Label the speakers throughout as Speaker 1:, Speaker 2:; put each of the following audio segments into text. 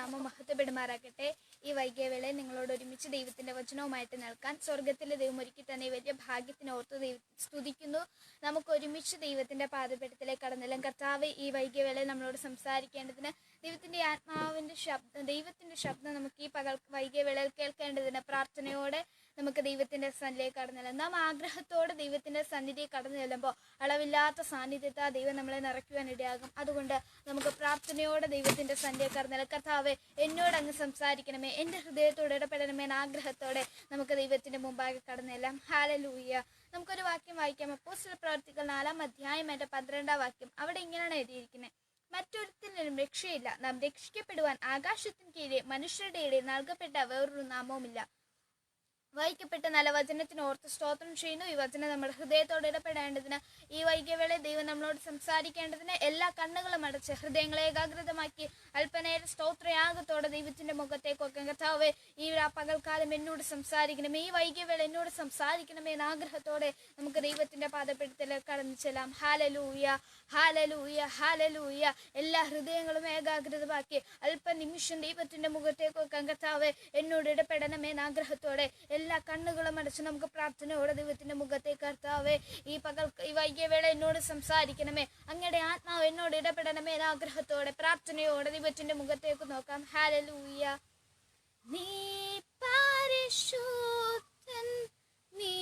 Speaker 1: നാമം മഹത്വപ്പെടുമാറാകട്ടെ. ഈ വൈകിയ വേളയിൽ നിങ്ങളോട് ഒരുമിച്ച് ദൈവത്തിന്റെ വചനവുമായിട്ട് നിൽക്കാൻ സ്വർഗത്തിലെ ദൈവം ഒരുക്കി തന്നെ വലിയ ഭാഗ്യത്തിന് ഓർത്ത് ദൈവ സ്തുതിക്കുന്നു. നമുക്ക് ഒരുമിച്ച് ദൈവത്തിന്റെ പാദപീഠത്തിലേക്ക് കടന്നെല്ലാം. കർത്താവ് ഈ വൈകിയ വേളയിൽ നമ്മളോട് സംസാരിക്കേണ്ടതിന് ദൈവത്തിന്റെ ആത്മാവിന്റെ ശബ്ദം ദൈവത്തിന്റെ ശബ്ദം നമുക്ക് ഈ പകൽ വൈകിയ വേളയിൽ കേൾക്കേണ്ടതിന് പ്രാർത്ഥനയോടെ നമുക്ക് ദൈവത്തിന്റെ സന്നിധിയിലേക്ക് കടന്നു ചെല്ലാം. നാം ആഗ്രഹത്തോടെ ദൈവത്തിന്റെ സന്നിധി കടന്നു ചെല്ലുമ്പോൾ അളവില്ലാത്ത സാന്നിധ്യത്തെ ദൈവം നമ്മളെ നിറയ്ക്കുവാൻ ഇടയാകും. അതുകൊണ്ട് നമുക്ക് പ്രാർത്ഥനയോടെ ദൈവത്തിന്റെ സന്നിധിയിൽ കടന്നു ചെല്ലാം. കർത്താവെ എന്നോട് അങ്ങ് സംസാരിക്കണമേ. എന്റെ ഹൃദയത്തോട് ഇടപെടണമേ എന്ന ആഗ്രഹത്തോടെ നമുക്ക് ദൈവത്തിന്റെ മുമ്പാകെ കടന്നു ചെല്ലാം. ഹാലലൂയ്യ നമുക്കൊരു വാക്യം വായിക്കാം. അപ്പോസ്തല പ്രവർത്തികൾ നാലാം അധ്യായം എന്റെ പന്ത്രണ്ടാം വാക്യം. അവിടെ ഇങ്ങനെയാണ് എഴുതിയിരിക്കുന്നത്. മറ്റൊരുത്തിനും രക്ഷയില്ല. നാം രക്ഷിക്കപ്പെടുവാൻ ആകാശത്തിന് കീഴെ മനുഷ്യരുടെ ഇടയിൽ നൽകപ്പെട്ട വേറൊരു നാമവുമില്ല. വായിക്കപ്പെട്ട നല്ല വചനത്തിന് ഓർത്ത് സ്തോത്രം ചെയ്യുന്നു. ഈ വചനം നമ്മുടെ ഹൃദയത്തോട് ഇടപെടേണ്ടതിന് ഈ വൈകിയവേളെ ദൈവം നമ്മളോട് സംസാരിക്കേണ്ടതിന് എല്ലാ കണ്ണുകളും അടച്ച് ഹൃദയങ്ങളെ ഏകാഗ്രതമാക്കി അല്പനേരം സ്തോത്രയാഗത്തോടെ ദൈവത്തിന്റെ മുഖത്തേക്കൊക്കെ കർത്താവെ ഈ പകൽക്കാലം എന്നോട് സംസാരിക്കണമേ ഈ വൈകിയവേള എന്നോട് സംസാരിക്കണമേ എന്ന ആഗ്രഹത്തോടെ നമുക്ക് ദൈവത്തിന്റെ പാദപ്പെടുത്തൽ കടന്നു ചെല്ലാം. ഹാലലൂയ ഹാലലൂയ ഹാലലൂയ എല്ലാ ഹൃദയങ്ങളും ഏകാഗ്രതമാക്കി അല്പനിമിഷം ദൈവത്തിന്റെ മുഖത്തേക്കൊക്കെ കർത്താവ് എന്നോട് ഇടപെടണമേ എന്ന ആഗ്രഹത്തോടെ എല്ലാ കണ്ണുകളും അടച്ച് നമുക്ക് പ്രാർത്ഥനയോടെ ദൈവത്തിന്റെ മുഖത്തെ കർത്താവേ ഈ പകൽ ഈ വൈകിയ വേള എന്നോട് സംസാരിക്കണമേ. അങ്ങയുടെ ആത്മാവ് എന്നോട് ഇടപെടണമേ ആഗ്രഹത്തോടെ പ്രാർത്ഥനയോടെ ദൈവത്തിന്റെ മുഖത്തേക്ക് നോക്കാം. ഹാലലൂയ നീ പരിശുദ്ധൻ നീ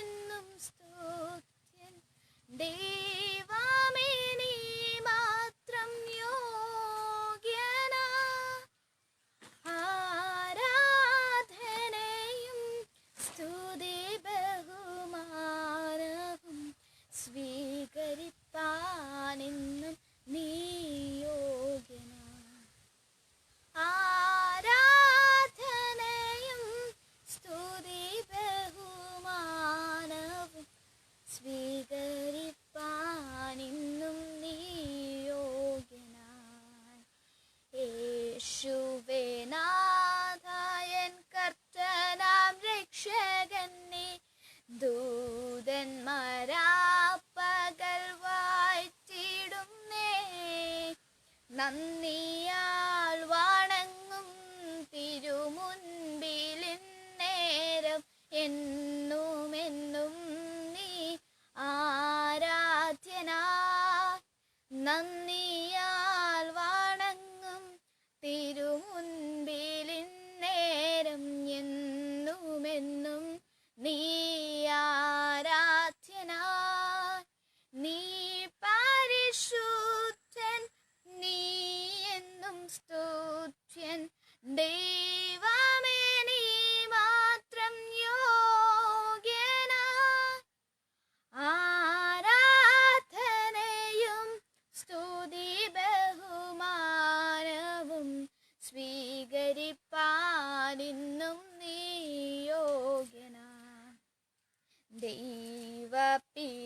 Speaker 1: എന്നും സ്തുത്യൻ. ദൈവമേ സ്വീകരിപ്പാനെന്നും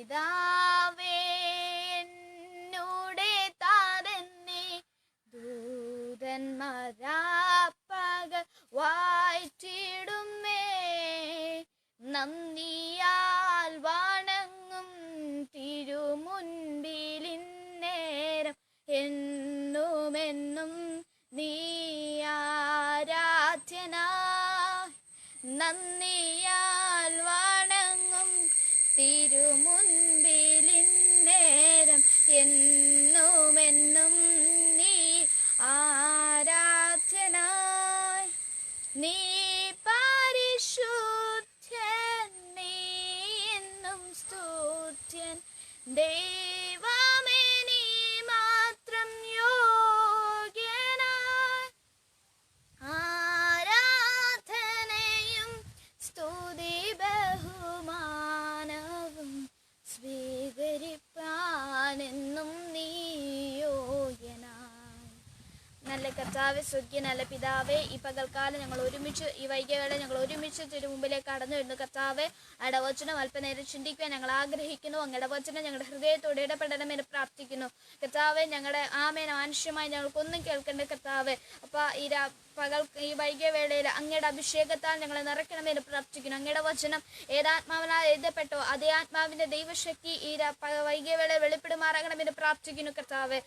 Speaker 1: 감사합니다. കർത്താവ് സ്വർഗീയ നല്ല പിതാവേ ഈ പകൽക്കാലം ഞങ്ങൾ ഒരുമിച്ച് ഈ വൈകിയവേള ഞങ്ങൾ ഒരുമിച്ച് തിരുമുമ്പിലേക്ക് കടന്നു വരുന്നു. കർത്താവെ അടവോചനം അല്പനേരം ചിന്തിക്കുവാൻ ഞങ്ങൾ ആഗ്രഹിക്കുന്നു. അങ്ങയുടെ വചനം ഞങ്ങളുടെ ഹൃദയത്തോട് ഇടപെടണമെന്ന് പ്രാർത്ഥിക്കുന്നു. കർത്താവെ ഞങ്ങളുടെ ആമേന മാനുഷ്യമായി ഞങ്ങൾക്കൊന്നും കേൾക്കേണ്ട കർത്താവെ. അപ്പോൾ ഈ പകൽ ഈ വൈകിയ വേളയിൽ അങ്ങയുടെ അഭിഷേകത്താൽ ഞങ്ങളെ നിറയ്ക്കണമെന്ന് പ്രാർത്ഥിക്കുന്നു. അങ്ങയുടെ വചനം ഏതാത്മാവിനാൽ എഴുതപ്പെട്ടോ? അതേ ആത്മാവിന്റെ ദൈവശക്തി ഈ വൈകിയ വേളയിൽ വെളിപ്പെടുമാറാകണമെന്ന് പ്രാർത്ഥിക്കുന്നു കർത്താവെ.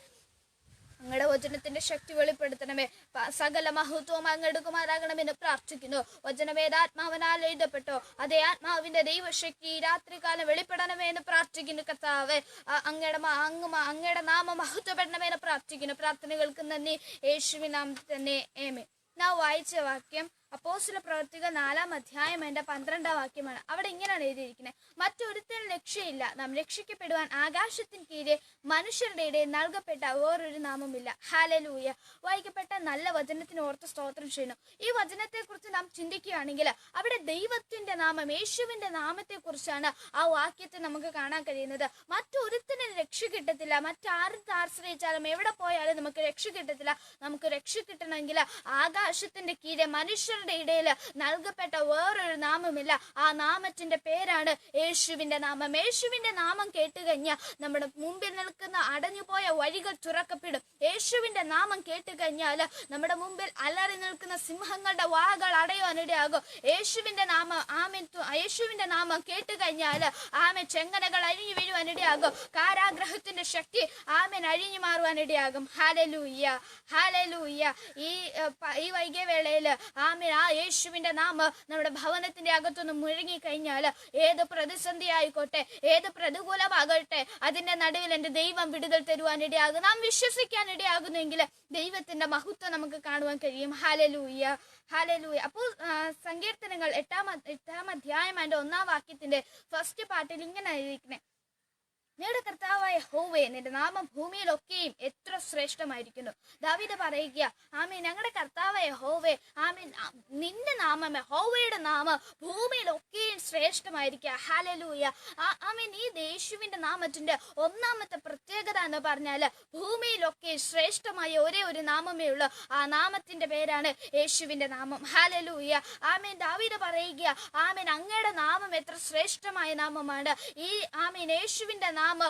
Speaker 1: അങ്ങയുടെ വചനത്തിന്റെ ശക്തി വെളിപ്പെടുത്തണമേ. സകല മഹത്വവും അങ്ങെടുക്കുമാറാകണമെന്ന് പ്രാർത്ഥിക്കുന്നു. വചനമേതാത്മാവനാൽ എഴുതപ്പെട്ടോ? അതേ ആത്മാവിന്റെ ദൈവശക്തി രാത്രികാലം വെളിപ്പെടണമേ എന്ന് പ്രാർത്ഥിക്കുന്നു കർത്താവ്. അങ്ങയുടെ അങ്ങ് അങ്ങയുടെ നാമം മഹത്വപ്പെടണമേ എന്ന് പ്രാർത്ഥിക്കുന്നു. പ്രാർത്ഥനകൾക്ക് നന്ദി. യേശുവിനാമത്തിൽ തന്നെ. ഏമേ നാ വായിച്ച വാക്യം അപ്പോസ്തല പ്രവർത്തികൾ നാലാം അധ്യായം എന്റെ പന്ത്രണ്ടാം വാക്യമാണ്. അവിടെ ഇങ്ങനെയാണ് എഴുതിയിരിക്കുന്നത്. മറ്റൊരുത്തരും രക്ഷയില്ല. നാം രക്ഷിക്കപ്പെടുവാൻ ആകാശത്തിന് കീഴെ മനുഷ്യരുടെ ഇടയിൽ നൽകപ്പെട്ട വേറൊരു നാമമില്ല ഹാലലൂയ വായിക്കപ്പെട്ട നല്ല വചനത്തിന് ഓർത്ത് സ്തോത്രം ചെയ്യുന്നു. ഈ വചനത്തെക്കുറിച്ച് നാം ചിന്തിക്കുകയാണെങ്കിൽ അവിടെ ദൈവത്തിന്റെ നാമം യേശുവിന്റെ നാമത്തെക്കുറിച്ചാണ് ആ വാക്യത്തെ നമുക്ക് കാണാൻ കഴിയുന്നത്. മറ്റൊരുത്തിനും രക്ഷ കിട്ടത്തില്ല. മറ്റാരും ആശ്രയിച്ചാലും എവിടെ പോയാലും നമുക്ക് രക്ഷ കിട്ടത്തില്ല. നമുക്ക് രക്ഷ കിട്ടണമെങ്കിൽ ആകാശത്തിന്റെ കീഴെ മനുഷ്യരുടെ ഇടയിൽ നൽകപ്പെട്ട വേറൊരു നാമമില്ല. ആ നാമത്തിന്റെ പേരാണ് യേശുവിന്റെ നാമം. യേശുവിന്റെ നാമം കേട്ട് കഴിഞ്ഞാൽ നമ്മുടെ മുമ്പിൽ നിൽക്കുന്ന അടഞ്ഞുപോയ വഴികൾ തുറക്കപ്പെടും. യേശുവിന്റെ നാമം കേട്ട് കഴിഞ്ഞാൽ നമ്മുടെ മുമ്പിൽ അലറി നിൽക്കുന്ന സിംഹങ്ങളുടെ വാകൾ അടയുവാനിടയാകും യേശുവിന്റെ നാമം ആമെ യേശുവിന്റെ നാമം കേട്ട് കഴിഞ്ഞാൽ ആമെ ചെങ്ങനകൾ അഴിഞ്ഞു വീഴുവാനിടയാകും കാരാഗ്രഹത്തിന്റെ ശക്തി ആമൻ അഴിഞ്ഞു മാറുവാനിടയാകും ഹാലലൂയ്യ ഹാലലൂയ്യ ഈ ഈ വൈകിയ വേളയിൽ ആമൻ ആ യേശുവിന്റെ നാമം നമ്മുടെ ഭവനത്തിന്റെ അകത്തുനിന്ന് മുഴങ്ങി കഴിഞ്ഞാൽ ഏത് പ്രതിസന്ധി ആയിക്കോട്ടെ ഏത് പ്രതികൂലമാകട്ടെ അതിന്റെ നടുവിൽ എന്റെ ദൈവം വിടുതൽ തരുവാനിടയാകും നാം വിശ്വസിക്കാൻ ഇടയാകുന്നെങ്കിൽ ദൈവത്തിന്റെ മഹത്വം നമുക്ക് കാണുവാൻ കഴിയും. ഹാലലൂയ്യ ഹാലലൂയ അപ്പോൾ സങ്കീർത്തനങ്ങൾ എട്ടാം എട്ടാം അധ്യായം അതിന്റെ ഒന്നാം വാക്യത്തിന്റെ ഫസ്റ്റ് പാർട്ടിൽ ഇങ്ങനെ എഴുതിയിരിക്കുന്നത് നിങ്ങളുടെ കർത്താവായ ഹോവേ നിന്റെ നാമം ഭൂമിയിലൊക്കെയും എത്ര ശ്രേഷ്ഠമായിരിക്കുന്നു. ദാവീദ് പറയുക ആമീൻ ഞങ്ങളുടെ കർത്താവായ ഹോവേ ആമീൻ നിന്റെ നാമമേ ഹോവയുടെ നാമം ഭൂമിയിലൊക്കെയും ശ്രേഷ്ഠമായിരിക്കുക. ഹാലലൂയ ആമീൻ ഈ യേശുവിന്റെ നാമത്തിന്റെ ഒന്നാമത്തെ പ്രത്യേകത എന്ന് പറഞ്ഞാൽ ഭൂമിയിലൊക്കെ ശ്രേഷ്ഠമായ ഒരേ ഒരു നാമമേ ഉള്ളൂ. ആ നാമത്തിന്റെ പേരാണ് യേശുവിന്റെ നാമം. ഹാലലൂയ ആമീൻ ദാവീദ് പറയുക ആമീൻ അങ്ങയുടെ നാമം എത്ര ശ്രേഷ്ഠമായ നാമമാണ്. ഈ ആമീൻ യേശുവിന്റെ നാമം ആമ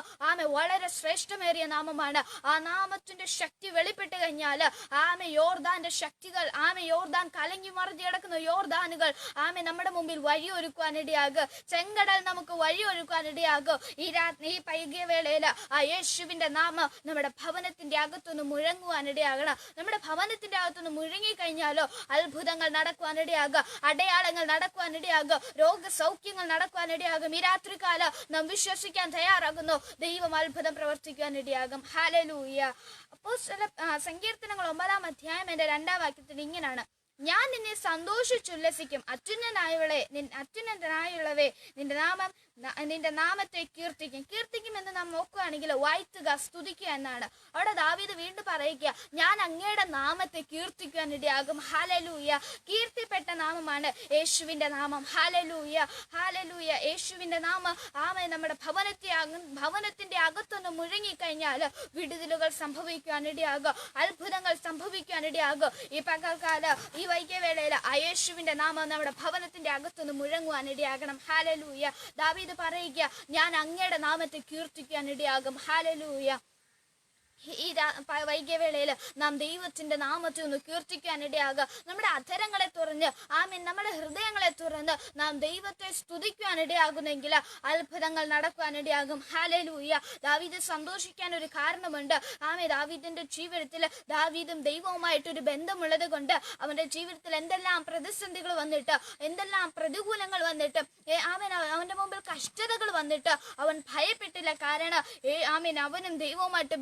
Speaker 1: വളരെ ശ്രേഷ്ഠമേറിയ നാമമാണ്. ആ നാമത്തിന്റെ ശക്തി വെളിപ്പെട്ട് കഴിഞ്ഞാൽ ആമ യോർദാന്റെ ശക്തികൾ ആമ യോർദാൻ കലങ്ങി മറിഞ്ഞു കിടക്കുന്ന യോർദാനുകൾ ആമ നമ്മുടെ മുമ്പിൽ വഴിയൊരുക്കുവാനിടയാകും ചെങ്കടൽ നമുക്ക് വഴിയൊരുക്കുവാനിടയാകും ഈ രാത്രി ഈ പൈകിയ വേളയിൽ ആ യേശുവിന്റെ നാമം നമ്മുടെ ഭവനത്തിന്റെ അകത്തുനിന്ന് മുഴങ്ങുവാനിടയാകണം നമ്മുടെ ഭവനത്തിന്റെ അകത്തുനിന്ന് മുഴങ്ങി കഴിഞ്ഞാലോ അത്ഭുതങ്ങൾ നടക്കുവാനിടയാകും അടയാളങ്ങൾ നടക്കുവാനിടയാകും രോഗസൗഖ്യങ്ങൾ നടക്കുവാനിടയാകും ഈ രാത്രികാലം നാം വിശ്വസിക്കാൻ തയ്യാറാകുന്നു ദൈവം അത്ഭുതം പ്രവർത്തിക്കുവാനിടയാകും ഹാലലൂയ അപ്പോൾ ചില സങ്കീർത്തനങ്ങൾ ഒമ്പതാം അധ്യായം എന്റെ രണ്ടാം വാക്യത്തിൽ ഇങ്ങനെയാണ് ഞാൻ നിന്നെ സന്തോഷിച്ചുല്ലസിക്കും അച്ഛനായുള്ളേ നിൻ അത്യുന്നതനായുള്ളവേ നിന്റെ നാമം നിന്റെ നാമത്തെ കീർത്തിക്കും. കീർത്തിക്കും എന്ന് നാം നോക്കുകയാണെങ്കിൽ വാഴ്ത്തുക സ്തുതിക്കുക എന്നാണ്. അവിടെ ദാവീദ് വീണ്ടും പറയുക ഞാൻ അങ്ങയുടെ നാമത്തെ കീർത്തിക്കുവാൻ ഇടയാകും. ഹാലലൂയ കീർത്തിപ്പെട്ട നാമമാണ് യേശുവിന്റെ നാമം. ഹാലലൂയ ഹാലലൂയ യേശുവിന്റെ നാമം. ആമ നമ്മുടെ ഭവനത്തെ ഭവനത്തിന്റെ അകത്തൊന്ന് മുഴങ്ങിക്കഴിഞ്ഞാൽ വിടുതലുകൾ സംഭവിക്കുവാനിടയാകും അത്ഭുതങ്ങൾ സംഭവിക്കുവാനിടയാകും ഈ പകൽക്കാല ഈ വൈകിയവേളയിൽ ആ യേശുവിന്റെ നാമം നമ്മുടെ ഭവനത്തിന്റെ അകത്തൊന്ന് മുഴങ്ങുവാനിടയാകണം ഹാലലൂയ ദാവീദ് പറയുക ഞാൻ അങ്ങയുടെ നാമത്തെ കീർത്തിക്കാൻ ഇടയാകും. ഹാലലൂയ ഈ വൈകിയ വേളയിൽ നാം ദൈവത്തിന്റെ നാമത്തെ ഒന്ന് കീർത്തിക്കാനിടയാകുക നമ്മുടെ അധരങ്ങളെ തുറന്ന് ആമീൻ നമ്മുടെ ഹൃദയങ്ങളെ തുറന്ന് നാം ദൈവത്തെ സ്തുതിക്കാനിടയാകുന്നെങ്കിൽ അത്ഭുതങ്ങൾ നടക്കുവാനിടയാകും ഹാലലൂയ ദാവീദ് സന്തോഷിക്കാൻ ഒരു കാരണമുണ്ട്. ആമേ ദാവീദിന്റെ ജീവിതത്തിൽ ദാവീദും ദൈവവുമായിട്ടൊരു ബന്ധമുള്ളത് കൊണ്ട് അവന്റെ ജീവിതത്തിൽ എന്തെല്ലാം പ്രതിസന്ധികൾ വന്നിട്ട് എന്തെല്ലാം പ്രതികൂലങ്ങൾ വന്നിട്ട് ആമേൻ അവ- അവന്റെ മുമ്പിൽ കഷ്ടതകൾ വന്നിട്ട് അവൻ ഭയപ്പെട്ടില്ല. കാരണം ആമീൻ അവനും ദൈവവുമായിട്ട്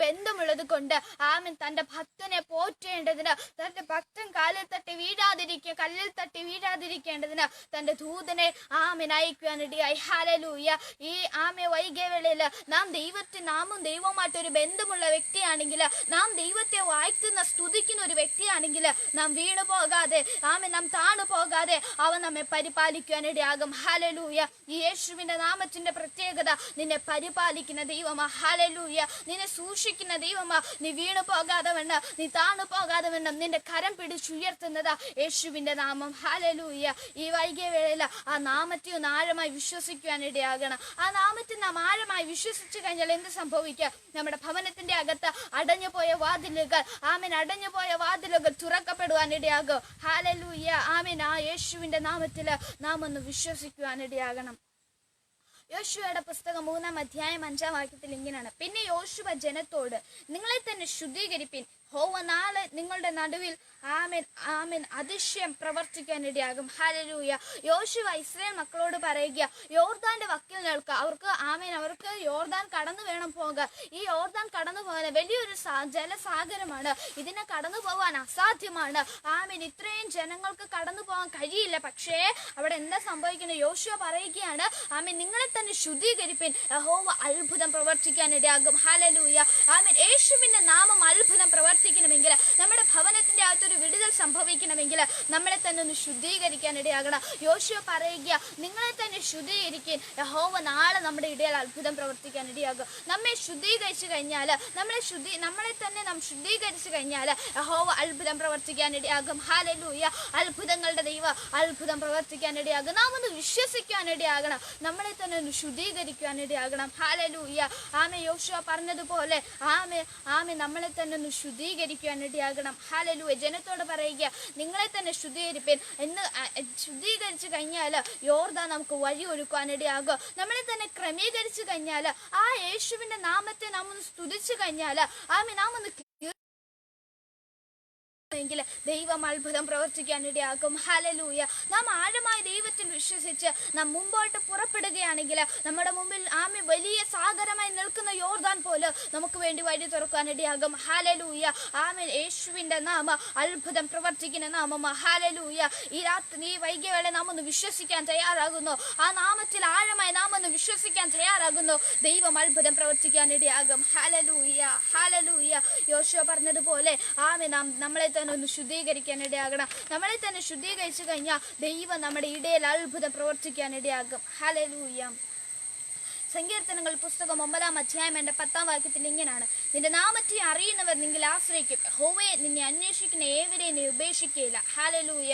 Speaker 1: ബന്ധമുള്ളത് കൊണ്ട് ആമൻ തന്റെ ഭക്തനെ പോറ്റേണ്ടതിന് തന്റെ ഭക്തൻ കാലിൽ തട്ടി വീഴാതിരിക്കുക കല്ലിൽ തട്ടി വീഴാതിരിക്കേണ്ടതിന് തന്റെ ദൂതനെ ആമൻ അയക്കുവാനിടയായി ഹാലലൂയ ഈ ആമ വൈകിയ വേളയിൽ നാം ദൈവത്തെ നാമും ദൈവവുമായിട്ട് ഒരു ബന്ധമുള്ള വ്യക്തിയാണെങ്കിൽ നാം ദൈവത്തെ വായിക്കുന്ന സ്തുതിക്കുന്ന ഒരു വ്യക്തിയാണെങ്കിൽ നാം വീണു പോകാതെ ആമെ നാം താണു പോകാതെ അവൻ നമ്മെ പരിപാലിക്കുവാനിടയാകും ഹാലലൂയ ഈ യേശുവിന്റെ നാമത്തിന്റെ പ്രത്യേകത നിന്നെ പരിപാലിക്കുന്ന ദൈവമാ. ഹാലലൂയ നിന്നെ സൂക്ഷിക്കുന്ന ദൈവമാ നീ വീണു പോകാതെ വേണ്ട നീ താണു പോകാതെ വേണ്ട നിന്റെ കരം പിടിച്ചുയർത്തുന്നത് യേശുവിന്റെ നാമം. ഹാലലൂയ ഈ വൈകിയ വേളയിൽ ആ നാമത്തെ ഒന്ന് ആഴമായി വിശ്വസിക്കുവാനിടയാകണം ആ നാമത്തെ നാം ആഴമായി വിശ്വസിച്ചു കഴിഞ്ഞാൽ എന്ത് സംഭവിക്കുക നമ്മുടെ ഭവനത്തിന്റെ അകത്ത് അടഞ്ഞു പോയ വാതിലുകൾ ആമൻ അടഞ്ഞുപോയ വാതിലുകൾ തുറക്കപ്പെടുവാനിടയാകും ഹാലലൂയ ആമൻ. ആ യേശുവിന്റെ നാമത്തിൽ നാം ഒന്ന് വിശ്വസിക്കുവാനിടയാകണം യോശുവയുടെ പുസ്തകം മൂന്നാം അധ്യായം അഞ്ചാം വാക്യത്തിൽ ഇങ്ങനെയാണ്. പിന്നെ യോശുവ ജനത്തോട് നിങ്ങളെ തന്നെ ശുദ്ധീകരിപ്പിൻ. ഹോവ നാളെ നിങ്ങളുടെ നടുവിൽ ആമൻ ആമൻ. അതിശയം പ്രവർത്തിക്കാൻ ഇടയാകും. ഹാലലൂയ യോശുവ ഇസ്രായേൽ മക്കളോട് പറയുക യോർദാന്റെ വക്കിൽ നിൽക്കുക അവർക്ക് ആമൻ അവർക്ക് യോർദാൻ കടന്നു വേണം പോകാൻ. ഈ യോർദാൻ കടന്നു പോകാൻ വലിയൊരു ജലസാഗരമാണ്. ഇതിനെ കടന്നു പോകാൻ അസാധ്യമാണ്. ആമൻ ഇത്രയും ജനങ്ങൾക്ക് കടന്നു പോകാൻ കഴിയില്ല. പക്ഷേ അവിടെ എന്താ സംഭവിക്കുന്നത്? യോശുവ പറയുകയാണ് ആമൻ നിങ്ങളെ തന്നെ ശുദ്ധീകരിപ്പിൻ. ഹോവ അത്ഭുതം പ്രവർത്തിക്കാൻ ഇടയാകും. ഹലലൂയ ആമൻ യേശുവിന്റെ നാമം അത്ഭുതം പ്രവർത്തിക്കണമെങ്കിൽ നമ്മുടെ ഭവനത്തിന്റെ അകത്തൊരു വിടുതൽ സംഭവിക്കണമെങ്കിൽ നമ്മളെ തന്നെ ഒന്ന് ശുദ്ധീകരിക്കാൻ ഇടയാകണം. യോശുവ പറയുക നിങ്ങളെ തന്നെ ശുദ്ധീകരിക്കാൻ. യഹോവ നാളെ നമ്മുടെ ഇടയിൽ അത്ഭുതം പ്രവർത്തിക്കാൻ ഇടയാകും. നമ്മെ ശുദ്ധീകരിച്ചു കഴിഞ്ഞാൽ നമ്മളെ ശുദ്ധി നമ്മളെ തന്നെ നാം ശുദ്ധീകരിച്ചു കഴിഞ്ഞാൽ യഹോവ അത്ഭുതം പ്രവർത്തിക്കാൻ ഇടയാകും. ഹാലലൂയ അത്ഭുതങ്ങളുടെ ദൈവം അത്ഭുതം പ്രവർത്തിക്കാൻ ഇടയാകും. നാം ഒന്ന് വിശ്വസിക്കാൻ ഇടയാകണം. നമ്മളെ തന്നെ ഒന്ന് ശുദ്ധീകരിക്കാൻ ഇടയാകണം. ഹാലലൂയ ആമെ യോശുവ പറഞ്ഞതുപോലെ ആമെ ആമെ നമ്മളെ തന്നെ ഒന്ന് ശുദ്ധീകരിക്കാൻ ഇടയാകണം ഹാലലൂയ ജനത്തോട് പറയുക നിങ്ങളെ തന്നെ ശുദ്ധീകരിപ്പേൻ. എന്ന് ശുദ്ധീകരിച്ചു കഴിഞ്ഞാൽ യോർദാൻ നമുക്ക് വഴി ഒരുക്കാൻ ഇടയാകും നമ്മളെ തന്നെ ക്രമീകരിച്ചു കഴിഞ്ഞാൽ ആ യേശുവിന്റെ നാമത്തെ നാം ഒന്ന് സ്തുതിച്ചു കഴിഞ്ഞാൽ ആമി നാം ഒന്ന് എങ്കിൽ ദൈവം അത്ഭുതം പ്രവർത്തിക്കാൻ ഇടയാകും ഹലലൂയ നാം ആഴമായി ദൈവത്തിൽ വിശ്വസിച്ച് നാം മുമ്പോട്ട് പുറപ്പെടുകയാണെങ്കിൽ നമ്മുടെ മുമ്പിൽ ആമി വലിയ സാഗരമായി നിൽക്കുന്ന യോർദാൻ പോലെ നമുക്ക് വേണ്ടി വഴി തുറക്കാൻ ഇടയാകും. ഹലലൂയ ആമൻ. യേശുവിന്റെ നാമ അത്ഭുതം പ്രവർത്തിക്കുന്ന നാമം ഹലലൂയ ഈ രാത്രി ഈ വൈകിയവേള നാം ഒന്ന് വിശ്വസിക്കാൻ തയ്യാറാകുന്നു. ആ നാമത്തിൽ ആഴമായി നാം ഒന്ന് വിശ്വസിക്കാൻ തയ്യാറാകുന്നു. ദൈവം അത്ഭുതം പ്രവർത്തിക്കാൻ ഇടയാകും. ഹലലൂയ ഹലലൂയ യോശുവ പറഞ്ഞതുപോലെ ആമെ നാം നമ്മളെ തന്നെ ഒന്ന് ശുദ്ധീകരിക്കാൻ ഇടയാകണം. നമ്മളെ തന്നെ ശുദ്ധീകരിച്ചു കഴിഞ്ഞാൽ ദൈവം നമ്മുടെ ഇടയിൽ അത്ഭുതം പ്രവർത്തിക്കാൻ ഇടയാകും. ഹലലൂയ സങ്കീർത്തനങ്ങൾ പുസ്തകം ഒമ്പതാം അധ്യായം എന്റെ പത്താം വാക്യത്തിൽ ഇങ്ങനെയാണ്. നിന്റെ നാമത്തെ അറിയുന്നവർ നിങ്ങൾ ആശ്രയിക്കും. ഹോവയെ നിന്നെ അന്വേഷിക്കുന്ന ഏവരെ നീ ഉപേക്ഷിക്കുകയില്ല. ഹാലലൂയ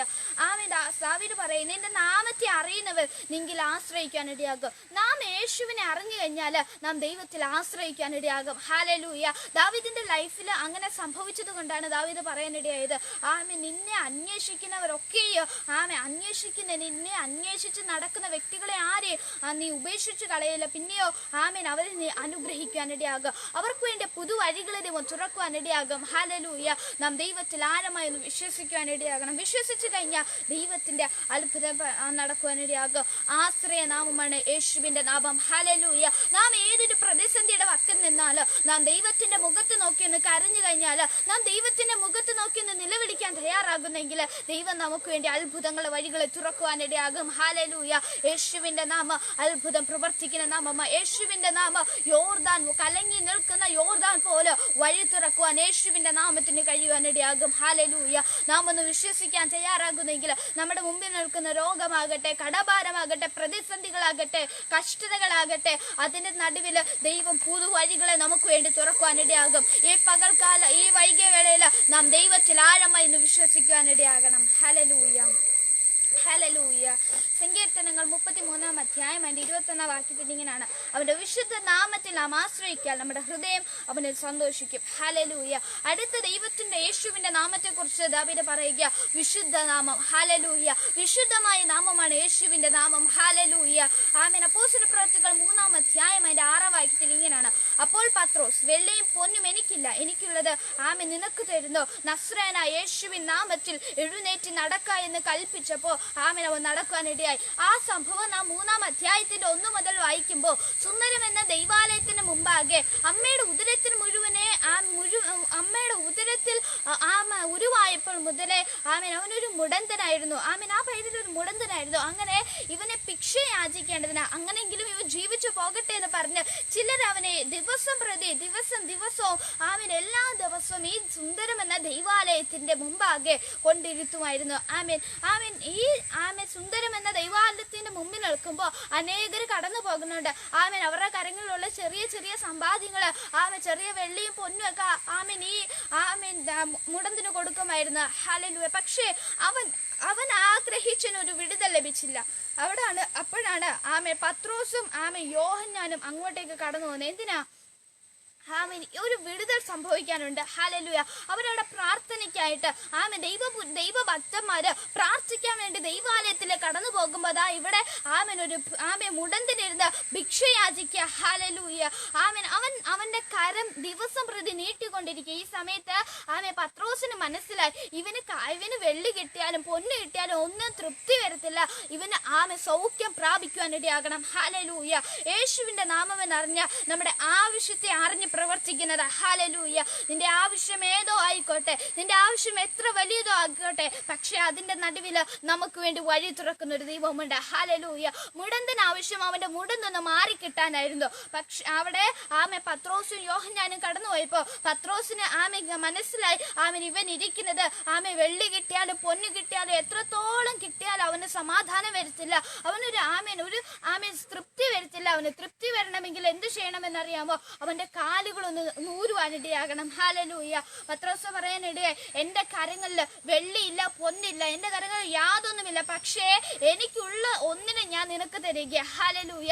Speaker 1: ആമിത സാവിര് പറയും നിന്റെ നാമത്തെ അറിയുന്നവർ നിങ്ങൾ ആശ്രയിക്കാൻ ഇടയാകും നാം യേശുവിനെ അറിഞ്ഞു കഴിഞ്ഞാൽ നാം ദൈവത്തിൽ ആശ്രയിക്കാൻ ഇടയാകും. ഹാലലൂയ ദാവിദിന്റെ ലൈഫിൽ അങ്ങനെ സംഭവിച്ചത് കൊണ്ടാണ് ദാവിദ് പറയാനിടയായത് ആമെ നിന്നെ അന്വേഷിക്കുന്നവരൊക്കെയോ ആമെ അന്വേഷിക്കുന്ന നിന്നെ അന്വേഷിച്ച് നടക്കുന്ന വ്യക്തികളെ ആരെ നീ ഉപേക്ഷിച്ച് കളയില്ല പിന്നെയോ ആമേൻ അവരെ നീ അനുഗ്രഹിക്കാനിടയാകും അവർക്ക് വേണ്ടി പുതുവഴികളെ ദൈവം തുറക്കുവാനിടയാകും ഹാലലൂയ നാം ദൈവത്തിൽ ആഴമായി ഒന്ന് വിശ്വസിക്കുവാനിടയാകണം വിശ്വസിച്ചു കഴിഞ്ഞാൽ ദൈവത്തിന്റെ അത്ഭുത ഇടയാകും. നടക്കുവാനിടയാകും ആശ്രയ നാമമാണ് യേശുവിന്റെ നാമം. ഹാലലൂയ നാം ഏതൊരു പ്രതിസന്ധിയുടെ വക്കിൽ നിന്നാലോ നാം ദൈവത്തിന്റെ മുഖത്ത് നോക്കി ഒന്ന് കരഞ്ഞു കഴിഞ്ഞാൽ നാം ദൈവത്തിന്റെ മുഖത്ത് നോക്കി ഒന്ന് നിലവിളിക്കാൻ തയ്യാറാകുന്നെങ്കിൽ ദൈവം നമുക്ക് വേണ്ടി അത്ഭുതങ്ങളെ വഴികളെ തുറക്കുവാൻ തുറക്കുവാനിടയാകും ഹാലലൂയ യേശുവിന്റെ നാമ അത്ഭുതം പ്രവർത്തിക്കുന്ന നാമമ്മ യേശുവിന്റെ നാമ യോർദാൻ കലങ്ങി നിൽക്കുന്ന യോർദാൻ പോലെ വഴി തുറക്കുവാൻ യേശുവിന്റെ നാമത്തിന് കഴിയുവാനിടയാകും. ഹാലലൂയ നാം ഒന്ന് വിശ്വസിക്കാൻ തയ്യാറാകുന്നെങ്കിൽ നമ്മുടെ മുമ്പിൽ നിൽക്കുന്ന രോഗമാകട്ടെ കടഭാരമാകട്ടെ പ്രതിസന്ധികളാകട്ടെ കഷ്ടതകളാകട്ടെ അതിന്റെ നടുവിൽ ദൈവം പുതുവഴികളെ നമുക്ക് വേണ്ടി തുറക്കുവാനിടയാകും. ഈ പകൽക്കാല ഈ വൈകിയ വേളയിൽ നാം ദൈവത്തിൽ ആഴമായി വിശ്വസിക്കുവാനിടയാകണം. ഹലലൂയ ഹലലൂയ സങ്കീർത്തനങ്ങൾ മുപ്പത്തി മൂന്നാം അധ്യായം അതിന്റെ ഇരുപത്തൊന്നാം വാക്യത്തിൽ ഇങ്ങനെയാണ്. അവന്റെ വിശുദ്ധ നാമത്തിൽ നാം ആശ്രയിക്കാൻ നമ്മുടെ ഹൃദയം അവനെ സന്തോഷിക്കും. ഹലലൂയ അടുത്ത ദൈവത്തിന്റെ യേശുവിന്റെ നാമത്തെക്കുറിച്ച് ദാവിനെ പറയുക വിശുദ്ധ നാമം. ഹലലൂയ വിശുദ്ധമായ നാമമാണ് യേശുവിന്റെ നാമം. ഹലലൂയ ആമേൻ. അപ്പോസിറ്റ് പ്രവർത്തികൾ മൂന്നാം അധ്യായം അതിന്റെ ആറാം വാക്യത്തിൽ ഇങ്ങനെയാണ്. അപ്പോൾ പത്രോസ് വെള്ളിയും പൊന്നും എനിക്കില്ല. എനിക്കുള്ളത് ആമെ നിനക്ക് തരുന്നു. നസ്രേന യേശുവിൻ നാമത്തിൽ എഴുന്നേറ്റ് നടക്ക എന്ന് കൽപ്പിച്ചപ്പോ ആമൻ അവൻ നടക്കാനിടയായി ആ സംഭവം നാം മൂന്നാം അധ്യായത്തിന്റെ ഒന്നു മുതൽ വായിക്കുമ്പോൾ സുന്ദരം എന്ന ദൈവാലയത്തിന് മുമ്പാകെ അമ്മയുടെ ഉദരത്തിന് മുഴുവനെ ആ മുഴു അമ്മയുടെ ഉദരത്തിൽ ആമ ഉരുവായപ്പോൾ മുതലേ ആമൻ അവനൊരു മുടന്തനായിരുന്നു. ആമൻ ആ പൈതൽ ഒരു മുടന്തനായിരുന്നു. അങ്ങനെ ഇവനെ ഭിക്ഷ യാചിക്കേണ്ടതിന് അങ്ങനെങ്കിലും ഇവ ജീവിച്ചു പോകട്ടെ എന്ന് പറഞ്ഞ് ചിലർ അവനെ ദിവസം പ്രതി ദിവസം ദിവസവും ആമേൻ എല്ലാ ദിവസവും ഈ സുന്ദരം എന്ന ദൈവാലയത്തിന്റെ മുമ്പാകെ കൊണ്ടിരുത്തുമായിരുന്നു. ആമേൻ. ആമേൻ. ഈ ആമേൻ സുന്ദരം എന്ന ദൈവാലയത്തിന്റെ മുമ്പിൽ നിൽക്കുമ്പോൾ അനേകർ കടന്നു പോകുന്നുണ്ട്. ആമേൻ. അവരുടെ കരങ്ങളിലുള്ള ചെറിയ ചെറിയ സമ്പാദ്യങ്ങൾ ആമേൻ ചെറിയ വെള്ളിയും പൊന്നും ഒക്കെ ആമേൻ ഈ ആമേൻ മുടന്തിന് കൊടുക്കുമായിരുന്നു. ഹലലു പക്ഷേ അവൻ അവൻ ആഗ്രഹിച്ചതിനൊരു വിടുതൽ ലഭിച്ചില്ല. അവിടാണ് അപ്പോഴാണ് ആമെ പത്രോസും ആമെ യോഹന്നാനും അങ്ങോട്ടേക്ക് കടന്നു പോകുന്നത്. എന്തിനാ? ആമേൻ. ഒരു വിടുതൽ സംഭവിക്കാനുണ്ട്. ഹാലലുയ അവരവിടെ പ്രാർത്ഥനയ്ക്കായിട്ട് ആമ ദൈവ ദൈവഭക്തന്മാര് പ്രാർത്ഥിക്കാൻ വേണ്ടി ദൈവാലയത്തിൽ കടന്നു പോകുമ്പോൾ അതാ ഇവിടെ ആമൻ ഒരു ആമെ മുടന്തിനിരുന്ന് ഭിക്ഷ ഹാലലൂയ ആമൻ. അവൻ അവന്റെ കരം ദിവസം പ്രതി നീട്ടിക്കൊണ്ടിരിക്കുക. ഈ സമയത്ത് ആമെ പത്രോസിന് മനസ്സിലായി. ഇവന് ഇവന് വെള്ളി കിട്ടിയാലും പൊന്ന് കിട്ടിയാലും ഒന്നും തൃപ്തി വരത്തില്ല. ഇവന് ആമെ സൗഖ്യം പ്രാപിക്കുവാൻ ഇടയാകണം ഹാലലൂയ യേശുവിന്റെ നാമം അറിഞ്ഞ നമ്മുടെ ആവശ്യത്തെ അറിഞ്ഞ് പ്രവർത്തിക്കുന്നത്. ഹാലലൂയ നിന്റെ ആവശ്യം ഏതോ ആയിക്കോട്ടെ. നിന്റെ ആവശ്യം എത്ര വലിയതോ ആയിക്കോട്ടെ. പക്ഷെ അതിന്റെ നടുവിൽ നമുക്ക് വേണ്ടി വഴി തുറക്കുന്ന ഒരു ദൈവമുണ്ട്. ഹാലലൂയ മുടന്തിന് ആവശ്യം അവന്റെ മുടന്തൊന്ന് മാറിക്കിട്ടാനായിരുന്നു. പക്ഷെ അവിടെ ആമെ പത്രോസും യോഹന്നാനും കടന്നുപോയപ്പോ പത്രോസിന് ആമെ മനസ്സിലായി. ആമൻ ഇവൻ ഇരിക്കുന്നത് ആമെ വെള്ളി കിട്ടിയാലും പൊന്ന് കിട്ടിയാലും എത്രത്തോളം കിട്ടിയാലും അവന് സമാധാനം വരത്തില്ല. അവനൊരു ആമേൻ ഒരു ആമേൻ തൃപ്തി വരത്തില്ല. അവന് തൃപ്തി വരണമെങ്കിൽ എന്ത് ചെയ്യണമെന്നറിയാമോ? അവന്റെ കാലുകളൊന്ന് നൂരുവാനിടയാകണം ഹാലലൂയ പത്രോസ് പറയാനിടയായി എന്റെ കരങ്ങളിൽ വെള്ളിയില്ല പൊന്നില്ല. എന്റെ കരങ്ങളിൽ യാതൊന്നുമില്ല. പക്ഷേ എനിക്കുള്ള ഒന്നിനെ ഞാൻ നിനക്ക് തരിക ഹാലലൂയ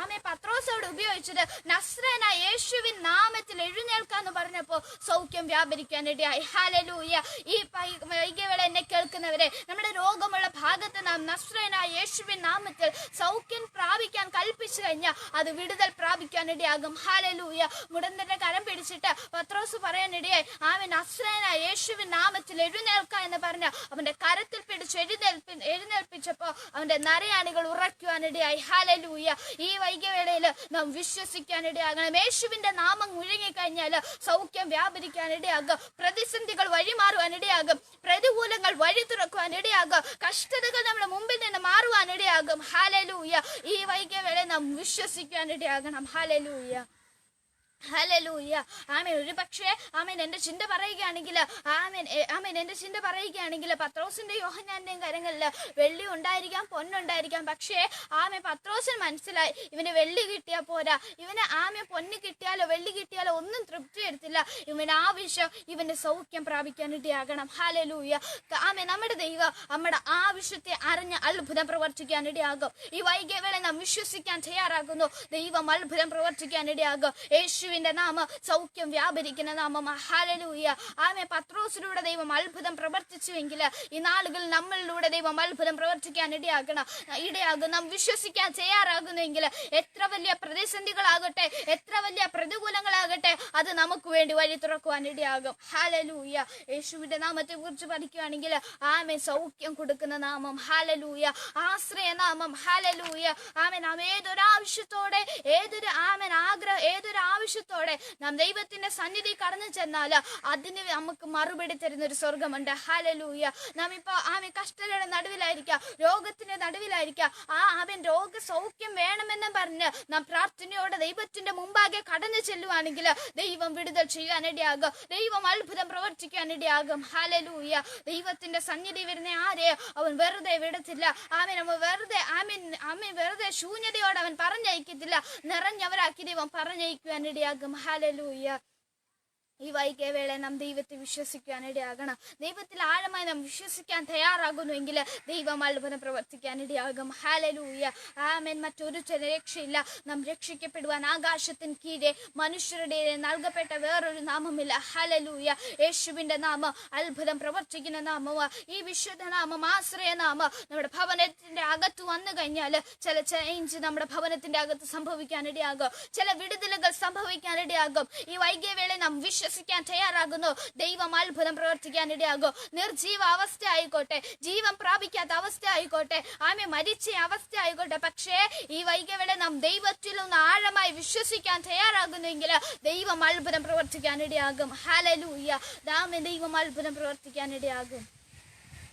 Speaker 1: ആമേ പത്രോസ് അവിടെ ഉപയോഗിച്ചത് നസ്രന യേശുവിൻ നാമത്തിൽ എഴുന്നേൽക്കാന്ന് പറഞ്ഞപ്പോ സൗഖ്യം വ്യാപരിക്കാനിടയായി. ഹാലലൂയ ഈ വൈകിയവേള എന്നെ കേൾക്കുന്നവരെ നമ്മുടെ രോഗമുള്ള ഭാഗത്ത് നാം നസ്രന യേശുവിൻ നാമത്തിൽ സൗഖ്യം പ്രാപിക്കാൻ കൽപ്പിച്ചു കഴിഞ്ഞാൽ അത് വിടുതൽ പ്രാപിക്കാനിടയാകും. ഹാലലൂയ മുടന്തന്റെ കരം പിടിച്ചിട്ട് പത്രോസ് പറയാനിടയായി. അവൻ നസ്രന യേശുവിൻ നാമത്തിൽ എഴുന്നേൽക്ക എന്ന് പറഞ്ഞ് അവന്റെ കരത്തിൽ പിടിച്ച് എഴുന്നേൽപ്പി എഴുന്നേൽപ്പിച്ചപ്പോ അവന്റെ നരയാണികൾ ഉറയ്ക്കുവാനിടയായി. ഹലലൂയ ഈ വൈകവേളയിൽ നാം വിശ്വസിക്കാനിടയാകണം. യേശുവിന്റെ നാമം മുഴുകിക്കഴിഞ്ഞാൽ സൗഖ്യം വ്യാപരിക്കാനിടയാകും. പ്രതിസന്ധികൾ വഴിമാറുവാനിടയാകും. പ്രതികൂലങ്ങൾ വഴി തുറക്കുവാനിടയാകും. കഷ്ടതകൾ നമ്മുടെ മുമ്പിൽ നിന്ന് മാറുവാനിടയാകും. ഹാലലൂയ ഈ വൈകവേളയിൽ നാം വിശ്വസിക്കാനിടയാകണം. ഹാലലൂയ ഹലലൂയ ആമേൻ. ഒരു പക്ഷേ ആമേൻ എന്റെ ചിന്ത പറയുകയാണെങ്കിൽ ആമേൻ ആമേൻ എന്റെ ചിന്ത പറയുകയാണെങ്കിൽ പത്രോസിന്റെ യോഹനാന്റെയും കരങ്ങളിൽ വെള്ളി ഉണ്ടായിരിക്കാം പൊന്നുണ്ടായിരിക്കാം. പക്ഷേ ആമേ പത്രോസിന് മനസ്സിലായി. ഇവന് വെള്ളി കിട്ടിയാൽ പോരാ. ഇവന് ആമേ പൊന്ന് കിട്ടിയാലോ വെള്ളി കിട്ടിയാലോ ഒന്നും തൃപ്തി വരുത്തില്ല. ഇവന് ആവശ്യം ഇവന്റെ സൗഖ്യം പ്രാപിക്കാനിടയാകണം. ഹലലൂയ ആമേ നമ്മുടെ ദൈവം നമ്മുടെ ആവശ്യത്തെ അറിഞ്ഞ് അത്ഭുതം പ്രവർത്തിക്കാനിടയാകും. ഈ വൈകിയ വേള നാം വിശ്വസിക്കാൻ തയ്യാറാകുന്നു. ദൈവം അത്ഭുതം പ്രവർത്തിക്കാനിടയാകും. യേശുവിന്റെ നാമം സൗഖ്യം വ്യാപരിക്കുന്ന നാമം. ഹാലലൂയ ആമെ പത്രോസിലൂടെ ദൈവം അത്ഭുതം പ്രവർത്തിച്ചുവെങ്കിൽ ഈ നാളുകളിൽ നമ്മളിലൂടെ ദൈവം അത്ഭുതം പ്രവർത്തിക്കാൻ ഇടയാകണം. ഇടയാകും. നാം വിശ്വസിക്കാൻ തയ്യാറാകുന്നെങ്കിൽ എത്ര വലിയ പ്രതിസന്ധികളാകട്ടെ എത്ര വലിയ പ്രതികൂലങ്ങളാകട്ടെ അത് നമുക്ക് വേണ്ടി വഴി തുറക്കുവാൻ ഇടയാകും. ഹാലലൂയ യേശുവിന്റെ നാമത്തെ കുറിച്ച് പഠിക്കുകയാണെങ്കിൽ ആമെ സൗഖ്യം കൊടുക്കുന്ന നാമം. ഹാലലൂയ ആശ്രയ നാമം. ഹാലലൂയ ആമൻ. നാം ഏതൊരാവശ്യത്തോടെ ഏതൊരു ആമൻ ആഗ്രഹം ഏതൊരു ആവശ്യത്തോടെ നാം ദൈവത്തിന്റെ സന്നിധി കടന്നു ചെന്നാൽ അതിന് നമുക്ക് മറുപടി തരുന്ന ഒരു സ്വർഗമുണ്ട് ഹാലലൂയ നാം ഇപ്പൊ ആമെ കഷ്ടതയുടെ നടുവിലായിരിക്കാം രോഗത്തിന്റെ നടുവിലായിരിക്കാം. ആ അവൻ രോഗ സൗഖ്യം വേണമെന്ന് പറഞ്ഞ് നാം പ്രാർത്ഥനയോടെ ദൈവത്തിന്റെ മുമ്പാകെ കടന്നു ചെല്ലുവാണെങ്കിൽ ദൈവം വിടുതൽ ചെയ്യാനിടയാകും. ദൈവം അത്ഭുതം പ്രവർത്തിക്കാനിടയാകും. ഹാലലൂയ ദൈവത്തിന്റെ സന്നിധി വരുന്ന ആരെ അവൻ വെറുതെ വിടത്തില്ല. ആമൻ അവൻ വെറുതെ ആമൻ ആമൻ വെറുതെ ശൂന്യതയോടെ അവൻ പറഞ്ഞയക്കത്തില്ല. നിറഞ്ഞവരാക്കി ദൈവം പറഞ്ഞയക്കുവാനിടയാകും. ഹാലലൂയ ഈ വൈകിയ വേള നാം ദൈവത്തെ വിശ്വസിക്കാനിടയാകണം ദൈവത്തിൽ ആഴമായി നാം വിശ്വസിക്കാൻ തയ്യാറാകുന്നുവെങ്കിൽ ദൈവം അത്ഭുതം പ്രവർത്തിക്കാനിടയാകും ഹാലലൂയ ആമേൻ മറ്റൊരു രക്ഷയില്ല. നാം രക്ഷിക്കപ്പെടുവാൻ ആകാശത്തിന് കീഴെ മനുഷ്യരുടെ നൽകപ്പെട്ട വേറൊരു നാമമില്ല. ഹാലലൂയ യേശുവിന്റെ നാമം അത്ഭുതം പ്രവർത്തിക്കുന്ന നാമവ ഈ വിശുദ്ധ നാമം ആശ്രയ നാമം. നമ്മുടെ ഭവനത്തിന്റെ അകത്ത് വന്നു കഴിഞ്ഞാൽ ചില ചേഞ്ച് നമ്മുടെ ഭവനത്തിന്റെ അകത്ത് സംഭവിക്കാനിടയാകും ചില വിടുതലുകൾ സംഭവിക്കാനിടയാകും ഈ വൈകിയ വേള നാം വിശ്വസിക്കാൻ തയ്യാറാകുന്നു. ദൈവം അത്ഭുതം പ്രവർത്തിക്കാൻ ഇടയാകും. നിർജീവ അവസ്ഥ ആയിക്കോട്ടെ ജീവൻ പ്രാപിക്കാത്ത അവസ്ഥ ആയിക്കോട്ടെ ആമെ മരിച്ച അവസ്ഥ ആയിക്കോട്ടെ പക്ഷേ ഈ വൈകവിടെ നാം ദൈവത്തിൽ ഒന്ന് ആഴമായി വിശ്വസിക്കാൻ തയ്യാറാകുന്നെങ്കിൽ ദൈവം അത്ഭുതം പ്രവർത്തിക്കാൻ ഇടയാകും. ദാമ ദൈവം അത്ഭുതം പ്രവർത്തിക്കാനിടയാകും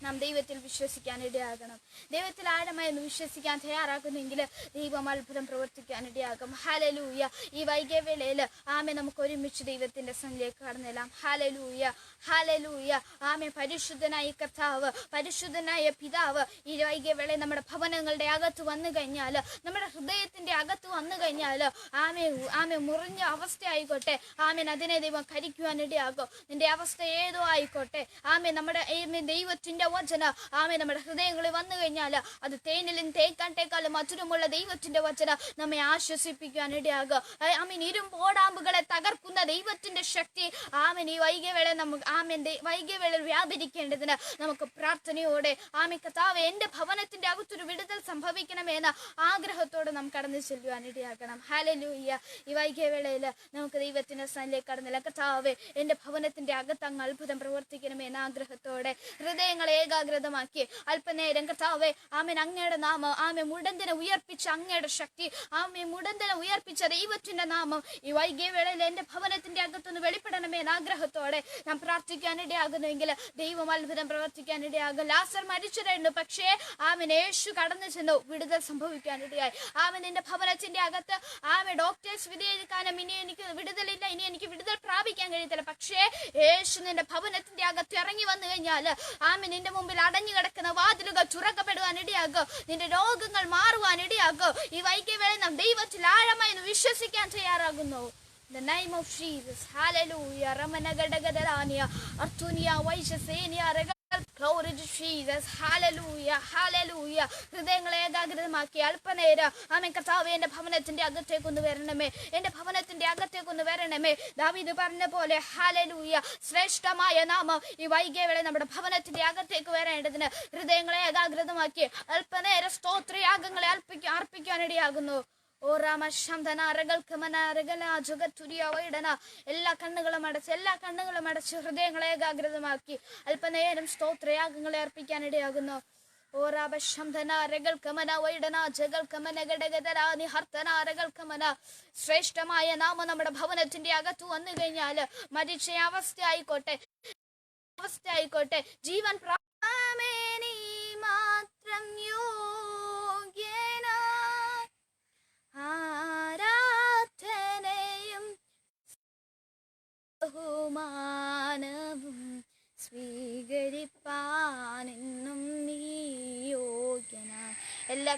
Speaker 1: നാം ദൈവത്തിൽ വിശ്വസിക്കാനിടയാകണം ദൈവത്തിൽ ആഴമായി ഒന്ന് വിശ്വസിക്കാൻ തയ്യാറാക്കുന്നെങ്കിൽ ദൈവം അത്ഭുതം പ്രവർത്തിക്കാനിടയാകും ഹാലലൂയ ഈ വൈകിയ വേളയിൽ ആമെ നമുക്ക് ഒരുമിച്ച് ദൈവത്തിന്റെ സന്നിലേക്ക് കടന്നെല്ലാം ഹാലലൂയ ഹാലലൂയ ആമെ പരിശുദ്ധനായ കർത്താവ് പരിശുദ്ധനായ പിതാവ് ഈ വൈകിയ വേളയിൽ നമ്മുടെ ഭവനങ്ങളുടെ അകത്ത് വന്നു കഴിഞ്ഞാൽ നമ്മുടെ ഹൃദയത്തിന്റെ അകത്ത് വന്നു കഴിഞ്ഞാൽ ആമെ ആമെ മുറിഞ്ഞ അവസ്ഥ ആയിക്കോട്ടെ ആമേൻ അതിനെ ദൈവം കരിക്കുവാനിടയാകും നിന്റെ അവസ്ഥ ഏതോ ആയിക്കോട്ടെ. ആമെ നമ്മുടെ ദൈവത്തിന്റെ വചന. ആമേ നമ്മുടെ ഹൃദയങ്ങളിൽ വന്നു കഴിഞ്ഞാൽ അത് തേനിലും തേക്കാട്ടേക്കാളും മധുരമുള്ള ദൈവത്തിന്റെ വചന നമ്മെ ആശ്വസിപ്പിക്കാൻ ഇടയാകുക. ആമീൻ. ഇരുമ്പോടാമ്പുകളെ തകർക്കുന്ന ദൈവത്തിന്റെ ശക്തി. ആമൻ. ഈ വൈകിയവേള നമുക്ക് ആമൻ വൈകിയവേള വ്യാപരിക്കേണ്ടതിന് നമുക്ക് പ്രാർത്ഥനയോടെ ആമി കഥാവ് എന്റെ ഭവനത്തിന്റെ അകത്തൊരു വിടുതൽ സംഭവിക്കണമെന്ന ആഗ്രഹത്തോടെ നാം കടന്നു ചെല്ലുവാൻ ഇടയാക്കണം ഹാലലൂയ്യ ഈ വൈകിയവേളയിൽ നമുക്ക് ദൈവത്തിന്റെ സ്ഥാനിലേക്ക് കടന്നില്ല. കഥാവ് എന്റെ ഭവനത്തിന്റെ അകത്ത് അങ്ങ് അത്ഭുതം പ്രവർത്തിക്കണമെന്ന ആഗ്രഹത്തോടെ ഹൃദയങ്ങളെ ഏകാഗ്രതമാക്കി. അല്പനേരം കർത്താവെ ആമൻ അങ്ങയുടെ നാമം ആമെ മുടന്തിനെ ഉയർപ്പിച്ച അങ്ങയുടെ ശക്തി ആമെ മുടന്തിനെ ഉയർപ്പിച്ച ദൈവത്തിന്റെ നാമം ഈ വൈകിയ വേളയിൽ എന്റെ ഭവനത്തിന്റെ അകത്തുനിന്ന് വെളിപ്പെടണമേ എന്ന ആഗ്രഹത്തോടെ ഞാൻ പ്രാർത്ഥിക്കാനിടയാകുന്നുവെങ്കിൽ ദൈവം അത്ഭുതം പ്രവർത്തിക്കാനിടയാകും ലാസർ മരിച്ചിരുന്നു പക്ഷേ ആമൻ യേശു കടന്നു ചെന്നു വിടുതൽ സംഭവിക്കാനിടയായി ആമൻ എന്റെ ഭവനത്തിന്റെ അകത്ത് ആമെ ഡോക്ടേഴ്സ് വിധിയെടുക്കാനും ഇനി എനിക്ക് വിടുതലില്ല ഇനി എനിക്ക് വിടുതൽ പ്രാപിക്കാൻ കഴിയത്തില്ല. പക്ഷേ യേശു നിന്റെ ഭവനത്തിന്റെ അകത്ത് ഇറങ്ങി വന്നു കഴിഞ്ഞാൽ ആമൻ നിന്റെ മുമ്പിൽ അടഞ്ഞു കിടക്കുന്ന വാതിലുകൾ ചുറക്കപ്പെടുവാൻ ഇടയാകോ നിന്റെ രോഗങ്ങൾ മാറുവാൻ ഇടയാകോ ഈ വൈകിയ വേളയിൽ നാം ദൈവത്തിൽ ആഴമായി വിശ്വസിക്കാൻ തയ്യാറാകുന്നു The name of Jesus. Hallelujah. Ramana Gadagadalania. Artunia Vaishasenia Regal. To Jesus. Hallelujah. Hallelujah. ഹൃദയങ്ങളെ ഏകാഗ്രതമാക്കി അല്പനേരം ആമേ കർത്താവ് എന്റെ ഭവനത്തിന്റെ അകത്തേക്ക് ഒന്ന് വരണമേ എന്റെ ഭവനത്തിന്റെ അകത്തേക്ക് ഒന്ന് വരണമേ ദാവീദ് പറഞ്ഞ പോലെ ഹാലലൂയ ശ്രേഷ്ഠമായ നാമം ഈ വൈകിയവേള നമ്മുടെ ഭവനത്തിന്റെ അകത്തേക്ക് വരേണ്ടതിന് ഹൃദയങ്ങളെ ഏകാഗ്രതമാക്കി അല്പനേരം സ്തോത്രയാഗങ്ങളെ അർപ്പിക്കാൻ അർപ്പിക്കാനിടയാകുന്നു ഓ രാമ ശബ്ദന അരകൾക്ക് മന അറകല ജുഗത്തുരിയ വൈഡന എല്ലാ കണ്ണുകളും അടച്ച് എല്ലാ കണ്ണുകളും അടച്ച് ഹൃദയങ്ങളെ ഏകാഗ്രതമാക്കി. അല്പനേരം സ്തോത്രയാഗങ്ങളെ അർപ്പിക്കാനിടയാകുന്നു. ഓ രാമ ശബ്ദന അരകൾ കമന വൈഡന ജഗൽ കമന ഗടഗതര നിഹർത്തന അരകൾ കമന ശ്രേഷ്ഠമായ നാമം നമ്മുടെ ഭവനത്തിന്റെ അകത്തു വന്നു കഴിഞ്ഞാൽ മരിച്ച അവസ്ഥ ആയിക്കോട്ടെ അവസ്ഥ ആയിക്കോട്ടെ ജീവൻ മാത്രം യോഗ്യനാ. ആരാധനയും ബഹുമാനവും സ്വീകരിപ്പാനെന്നും നീ യോഗ്യനാ. എല്ലാ